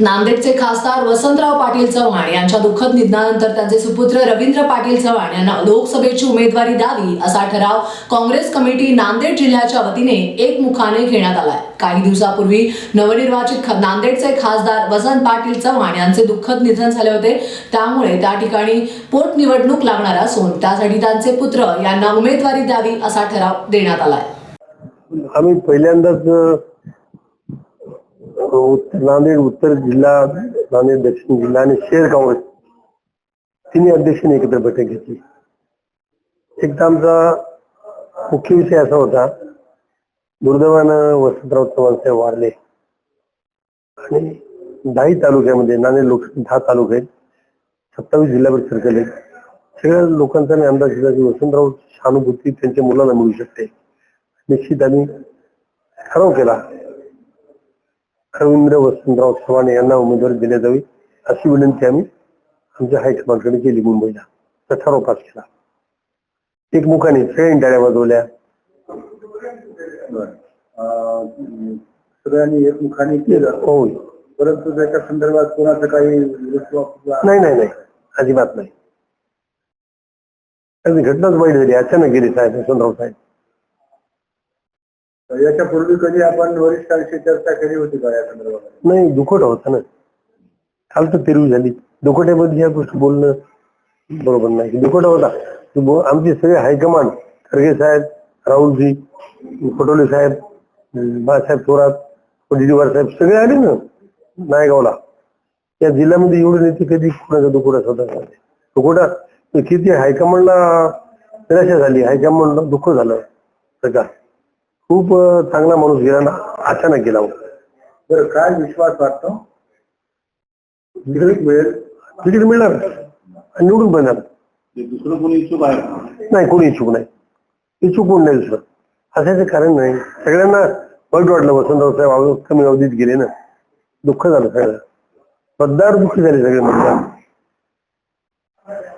नांदेडचे खासदार वसंतराव पाटील चव्हाण यांच्या दुःखद निधनानंतर त्यांचे सुपुत्र रवींद्र पाटील चव्हाण यांना लोकसभेची उमेदवारी द्यावी असा ठराव काँग्रेस कमिटी नांदेड जिल्ह्याच्या वतीने एकमुखाने घेण्यात आलाय. काही दिवसापूर्वी नवनिर्वाचित नांदेडचे खासदार वसंत पाटील चव्हाण यांचे दुःखद निधन झाले होते. त्यामुळे त्या ठिकाणी पोटनिवडणूक लागणार असून त्यासाठी त्यांचे पुत्र यांना उमेदवारी द्यावी असा ठराव देण्यात आलाय. आम्ही पहिल्यांदाच नांदेड उत्तर जिल्हा नांदेड दक्षिण जिल्हा आणि शहर काँग्रेस तिन्ही अध्यक्षांनी एकत्र बैठक घेतली. एकदा आमचा मुख्य विषय असा होता दुर्दैवानं वसंतराव चव्हाण साहेब वारले आणि दहाही तालुक्यामध्ये नांदेड लोकसभा दहा तालुके आहेत सत्तावीस जिल्ह्यावर सर्कल आहेत. सगळ्या लोकांचा मी अंदाज घेतला की वसंतराव सहानुभूती त्यांच्या मुलांना मिळू शकते. निश्चित आम्ही ठराव केला रवींद्र वसंतराव चव्हाण यांना उमेदवारी देण्यात यावी अशी विनंती आम्ही आमच्या हायकमांडकडे केली मुंबईला. तर ठराव पास केला एकमुखाने सगळ्यांनी टाळ्या वाजवल्या सगळ्यांनी एकमुखाने केलं. होय परंतु त्याच्या संदर्भात कोणाचं काही नाही नाही नाही. अजिबात नाही. घटनाच वाईट झाली. अचानक गेले साहेब वसंतराव साहेब. याच्या पूर्वी कधी आपण वरिष्ठांशी चर्चा केली होती का या संदर्भात? नाही दुखट होता ना. काल तर तेरवी झाली. दुखट्यामध्ये या गोष्टी बोलणं बरोबर नाही. दुखट होता. आमचे सगळे हायकमांड खरगे साहेब राहुलजी पटोले साहेब बाळासाहेब थोरात दिदीवार साहेब सगळे आले ना नायगावला. या जिल्ह्यामध्ये एवढे नेते कधी कुणाचा दुखोटा स्वतः दुखोटा किती हायकमांडला निराशा झाली. हायकमांडला दुःख झालं. सगळं. खूप चांगला माणूस गेला ना अचानक गेला. बरं काय विश्वास वाटतो? तिकीट मिळेल तिकीट मिळणार आणि निवडून मिळणार दुसरं कोणी इच्छुक आहे? नाही कोणी इच्छुक नाही. इच्छुक कोण नाही दुसरं. असायचं कारण नाही. सगळ्यांना वाईट वाटलं वसंतराव साहेब कमी अवधीत गेले ना. दुःख झालं सगळं मतदार दुःखी झाले सगळे मतदार.